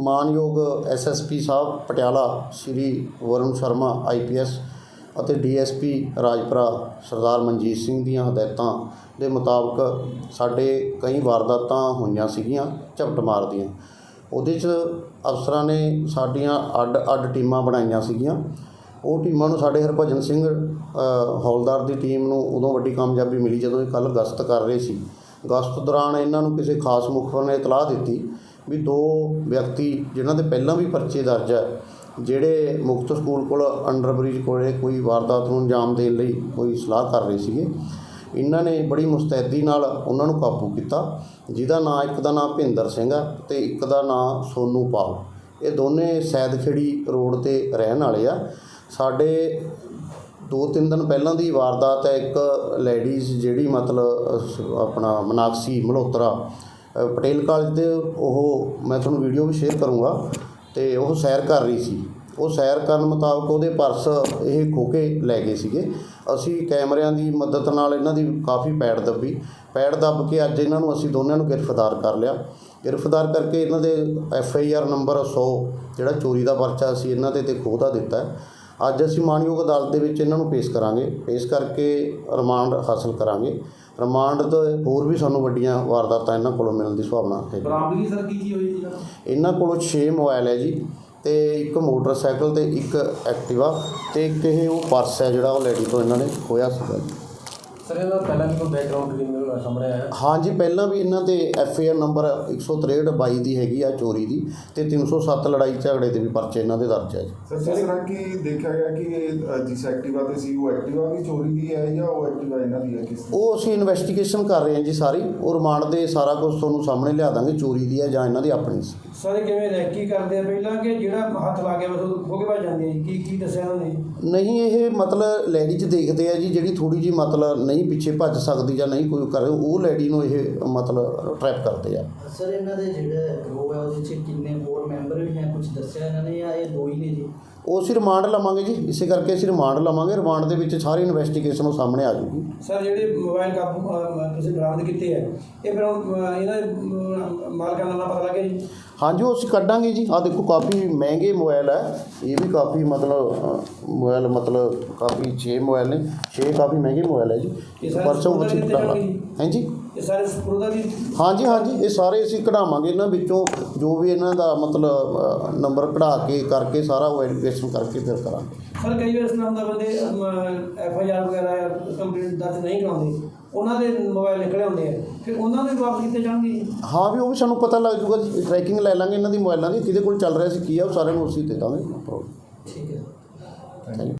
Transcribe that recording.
ਮਾਨਯੋਗ ਐਸਐਸਪੀ ਸਾਹਿਬ, ਪਟਿਆਲਾ ਸ਼੍ਰੀ ਵਰੁਣ ਸ਼ਰਮਾ ਆਈਪੀਐਸ ਅਤੇ ਡੀਐਸਪੀ ਰਾਜਪੁਰਾ ਸਰਦਾਰ ਮਨਜੀਤ ਸਿੰਘ ਦੀਆਂ ਹਦਾਇਤਾਂ ਦੇ ਮੁਤਾਬਕ ਸਾਡੇ ਕਈ ਵਾਰਦਾਤਾਂ ਹੋਈਆਂ ਸੀਗੀਆਂ, ਝਪਟ ਮਾਰ ਦੀਆਂ ਉਹਦੇ 'ਚ ਅਫਸਰਾਂ ਨੇ ਸਾਡੀਆਂ ਅੱਡ ਅੱਡ ਟੀਮਾਂ ਬਣਾਈਆਂ ਸੀਗੀਆਂ। ਉਹ ਟੀਮਾਂ ਨੂੰ ਸਾਡੇ ਹਰਭਜਨ ਸਿੰਘ ਹੌਲਦਾਰ ਦੀ ਟੀਮ ਨੂੰ ਉਦੋਂ ਵੱਡੀ ਕਾਮਯਾਬੀ ਮਿਲੀ ਜਦੋਂ ਇਹ ਕੱਲ ਗਸ਼ਤ ਕਰ ਰਹੇ ਸੀ। ਗਸ਼ਤ ਦੌਰਾਨ ਇਹਨਾਂ ਨੂੰ ਕਿਸੇ ਖਾਸ ਮੁਖਬਰ ਨੇ ਇਤਲਾਹ ਦਿੱਤੀ ਵੀ ਦੋ ਵਿਅਕਤੀ ਜਿਨ੍ਹਾਂ ਦੇ ਪਹਿਲਾਂ ਵੀ ਪਰਚੇ ਦਰਜ ਹੈ, ਜਿਹੜੇ ਮੁਕਤ ਸਕੂਲ ਕੋਲ ਅੰਡਰ ਬ੍ਰਿਜ ਕੋਲੇ ਕੋਈ ਵਾਰਦਾਤ ਨੂੰ ਅੰਜਾਮ ਦੇਣ ਲਈ ਕੋਈ ਸਲਾਹ ਕਰ ਰਹੇ ਸੀਗੇ, ਇਹਨਾਂ ਨੇ ਬੜੀ ਮੁਸਤੈਦੀ ਨਾਲ ਉਹਨਾਂ ਨੂੰ ਕਾਬੂ ਕੀਤਾ, ਜਿਹਦਾ ਨਾਂ ਇੱਕ ਦਾ ਨਾਂ ਭਿੰਦਰ ਸਿੰਘ ਆ ਤੇ ਇੱਕ ਦਾ ਨਾਂ ਸੋਨੂ ਪਾਲ। ਇਹ ਦੋਨੇ ਸੈਦਖੇੜੀ ਰੋਡ ਤੇ ਰਹਿਣ ਵਾਲੇ ਆ। ਸਾਡੇ ਦੋ ਤਿੰਨ ਦਿਨ ਪਹਿਲਾਂ ਦੀ ਵਾਰਦਾਤ ਹੈ, ਇੱਕ ਲੇਡੀਜ਼ ਜਿਹੜੀ ਮਤਲਬ ਆਪਣਾ ਮਨਾਕਸੀ ਮਲਹੋਤਰਾ ਪਟੇਲ ਕਾਲਜ ਦੇ ਉਹ ਮੈਂ ਤੁਹਾਨੂੰ ਵੀਡੀਓ ਵੀ ਸ਼ੇਅਰ ਕਰੂੰਗਾ ਤੇ ਉਹ ਸੈਰ ਕਰ ਰਹੀ ਸੀ। ਉਹ ਸੈਰ ਕਰਨ ਮੁਤਾਬਕ ਉਹਦੇ ਪਰਸ ਇਹ ਖੋ ਕੇ ਲੈ ਗਏ ਸੀਗੇ। ਅਸੀਂ ਕੈਮਰਿਆਂ ਦੀ ਮਦਦ ਨਾਲ ਇਹਨਾਂ ਦੀ ਕਾਫੀ ਪੈੜ ਦੱਬੀ। ਪੈੜ ਦੱਬ ਕੇ ਅੱਜ ਇਹਨਾਂ ਨੂੰ ਅਸੀਂ ਦੋਨਾਂ ਨੂੰ ਗ੍ਰਿਫਤਾਰ ਕਰ ਲਿਆ। ਗ੍ਰਿਫਤਾਰ ਕਰਕੇ ਇਹਨਾਂ ਦੇ ਐਫ ਆਈ ਆਰ ਨੰਬਰ 100 ਜਿਹੜਾ ਚੋਰੀ ਦਾ ਪਰਚਾ ਸੀ, ਇਹਨਾਂ ਦੇ ਤੇ ਖੋਹ ਦਾ ਦਿੱਤਾ। ਅੱਜ ਅਸੀਂ ਮਾਨਯੋਗ ਅਦਾਲਤ ਦੇ ਵਿੱਚ ਇਹਨਾਂ ਨੂੰ ਪੇਸ਼ ਕਰਾਂਗੇ। ਪੇਸ਼ ਕਰਕੇ ਰਿਮਾਂਡ ਹਾਸਲ ਕਰਾਂਗੇ। ਰਿਮਾਂਡ ਤੋਂ ਹੋਰ ਵੀ ਸਾਨੂੰ ਵੱਡੀਆਂ ਵਾਰਦਾਤਾਂ ਇਹਨਾਂ ਕੋਲੋਂ ਮਿਲਣ ਦੀ ਸੰਭਾਵਨਾ ਹੈ। ਬਰਾਮਦਗੀ ਸਰ ਕੀ ਕੀ ਹੋਈ ਜੀ ਇਹਨਾਂ ਇਹਨਾਂ ਕੋਲੋਂ 6 ਮੋਬਾਈਲ ਹੈ ਜੀ ਤੇ ਇੱਕ ਮੋਟਰਸਾਈਕਲ ਤੇ ਇੱਕ ਐਕਟਿਵਾ ਤੇ ਇੱਕ ਇਹ ਉਹ ਪਰਸ ਹੈ ਜਿਹੜਾ ਉਹ ਲੇਡੀ ਤੋਂ ਇਹਨਾਂ ਨੇ ਖੋਇਆ ਸੀਗਾ। ਜੀ ਸਰ ਇਹਦਾ ਪਹਿਲਾਂ ਵੀ ਕੋਈ ਬੈਕਗ੍ਰਾਉਂਡ ਕ੍ਰਿਮੀਨਲ ਸਾਹਮਣੇ ਆਇਆ? ਹਾਂਜੀ ਪਹਿਲਾਂ ਵੀ ਇਹਨਾਂ ਤੇ ਐਫ ਆਈ ਆਰ ਨੰਬਰ 163 22 ਦੀ ਹੈਗੀ ਆ ਚੋਰੀ ਦੀ ਤੇ 307 ਲੜਾਈ ਝਗੜੇ ਤੇ ਵੀ ਪਰਚੇ ਇਹਨਾਂ ਦੇ ਦਰਜ ਹੈ ਜੀ। ਸਰ ਜਿਸ ਤਰ੍ਹਾਂ ਕਿ ਦੇਖਿਆ ਗਿਆ ਕਿ ਜਿਸ ਐਕਟਿਵਾ ਤੇ ਸੀ ਉਹ ਐਕਟਿਵਾ ਵੀ ਚੋਰੀ ਦੀ ਹੈ ਜਾਂ ਉਹ ਐਕਟਿਵਾ ਇਹਨਾਂ ਦੀ ਹੈ ਕਿਸ ਉਹ ਅਸੀਂ ਇਨਵੈਸਟੀਗੇਸ਼ਨ ਕਰ ਰਹੇ ਹਾਂ ਜੀ ਸਾਰੀ। ਉਹ ਰਿਮਾਂਡ ਦੇ ਸਾਰਾ ਕੁਝ ਤੁਹਾਨੂੰ ਸਾਹਮਣੇ ਲਿਆ ਦਾਂਗੇ ਚੋਰੀ ਦੀ ਹੈ ਜਾਂ ਇਹਨਾਂ ਦੀ ਆਪਣੀ ਸੀ। ਸਰ ਕਿਵੇਂ ਰੈਕੀ ਕਰਦੇ ਆ? ਪਹਿਲਾਂ ਕਿ ਜਿਹੜਾ ਹੱਥ ਲਾ ਕੇ ਬਸ ਉਹ ਖੋ ਕੇ ਭੱਜ ਜਾਂਦੇ ਆ? ਜੀ? ਕੀ ਕੀ ਦੱਸਿਆ ਉਹਨਾਂ ਨੇ? ਨਹੀਂ ਇਹ ਮਤਲਬ ਲੈਡੀ 'ਚ ਦੇਖਦੇ ਆ ਜੀ ਜਿਹੜੀ ਥੋੜੀ ਜੀ ਮਤਲਬ ਨਹੀਂ ਪਿੱਛੇ ਭੱਜ ਸਕਦੀ ਜਾਂ ਨਹੀਂ ਕੋਈ ਕਰ ਉਹ ਲੈਡੀ ਨੂੰ ਇਹ ਮਤਲਬ ਟਰੈਪ ਕਰਦੇ ਆ। ਸਰ ਇਹਨਾਂ ਦੇ ਜਿਹੜਾ ਗਰੋਹ ਹੈ ਉਹਦੇ 'ਚ ਕਿੰਨੇ ਹੋਰ ਮੈਂਬਰ ਵੀ ਹੈ ਕੁਝ ਦੱਸਿਆ ਇਹਨਾਂ ਨੇ ਜਾਂ ਇਹ ਦੋ ਹੀ ਨੇ ਜੀ? ਉਹ ਅਸੀਂ ਰਿਮਾਂਡ ਲਵਾਂਗੇ ਜੀ ਇਸੇ ਕਰਕੇ ਅਸੀਂ ਰਿਮਾਂਡ ਲਵਾਂਗੇ ਰਿਮਾਂਡ ਦੇ ਵਿੱਚ ਸਾਰੀ ਇਨਵੈਸਟੀਗੇਸ਼ਨ ਉਹ ਸਾਹਮਣੇ ਆ ਜਾਊਗੀ। ਸਰ ਜਿਹੜੇ ਮੋਬਾਈਲ ਕਾਬੂ ਅਹ, ਤੁਸੀਂ ਬਰਾਮਦ ਕੀਤੇ ਆ ਇਹ ਫਿਰ ਹੁਣ, ਅਹ, ਇਹਨਾਂ ਦੇ ਅਹ, ਮਾਲਕਾਂ ਦਾ ਨਾਂ ਪਤਾ ਲੱਗਿਆ ਜੀ? ਹਾਂਜੀ ਉਹ ਅਸੀਂ ਕੱਢਾਂਗੇ ਜੀ। ਆ ਦੇਖੋ ਕਾਫੀ ਮਹਿੰਗੇ ਮੋਬਾਈਲ ਹੈ ਇਹ ਵੀ ਕਾਫੀ ਮਤਲਬ ਅ, ਮੋਬਾਈਲ ਮਤਲਬ ਕਾਫੀ 6 ਮੋਬਾਈਲ ਨੇ। 6 ਕਾਫੀ ਮਹਿੰਗੇ ਮੋਬਾਈਲ ਹੈ ਜੀ। ਇਹ ਸਾਰੇ ਪਰਸੋਂ ਅਸੀਂ ਦੇ। ਕਰ ਜਾਣਗੇ ਜੀ? ਹਾਂਜੀ ਇਹ ਸਾਰੇ ਸਪੁਰਦਾ ਦੀ ਹਾਂਜੀ ਹਾਂਜੀ ਇਹ ਸਾਰੇ ਅਸੀਂ ਕਢਾਵਾਂਗੇ ਇਹਨਾਂ ਵਿੱਚੋਂ ਜੋ ਵੀ ਇਹਨਾਂ ਦਾ ਮਤਲਬ ਨੰਬਰ ਕਢਾ ਕੇ ਕਰਕੇ ਸਾਰਾ ਵੈਰੀਫਿਕੇਸ਼ਨ ਕਰਕੇ ਫਿਰ ਕਰਾਂਗੇ। ਸਰ ਕਈ ਵਾਰ ਇਸ ਤਰ੍ਹਾਂ ਹੁੰਦਾ ਬੰਦੇ ਐਫ ਆਈ ਆਰ ਵਗੈਰਾ ਕੰਪਲੇਂਟ ਦਰਜ ਨਹੀਂ ਕਰਾਉਂਦੇ। ਉਹਨਾਂ ਦੇ ਮੋਬਾਈਲ ਨਿਕਲੇ ਹੁੰਦੇ ਆ। ਫਿਰ ਉਹਨਾਂ ਦੇ ਵਾਪਸ ਕੀਤੇ ਜਾਣਗੇ? ਹਾਂ ਵੀ ਉਹ ਵੀ ਸਾਨੂੰ ਪਤਾ ਲੱਗ ਜੂਗਾ ਜੀ ਟਰੈਕਿੰਗ ਲੈ ਲਾਂਗੇ ਇਹਨਾਂ ਦੀ ਮੋਬਾਈਲਾਂ ਦੀ ਕਿਹਦੇ ਕੋਲ ਚੱਲ ਰਿਹਾ ਸੀ ਕੀ ਆ ਉਹ ਸਾਰਿਆਂ ਨੂੰ ਅਸੀਂ ਦੇ ਦਾਂਗੇ ਠੀਕ ਹੈ। Thank you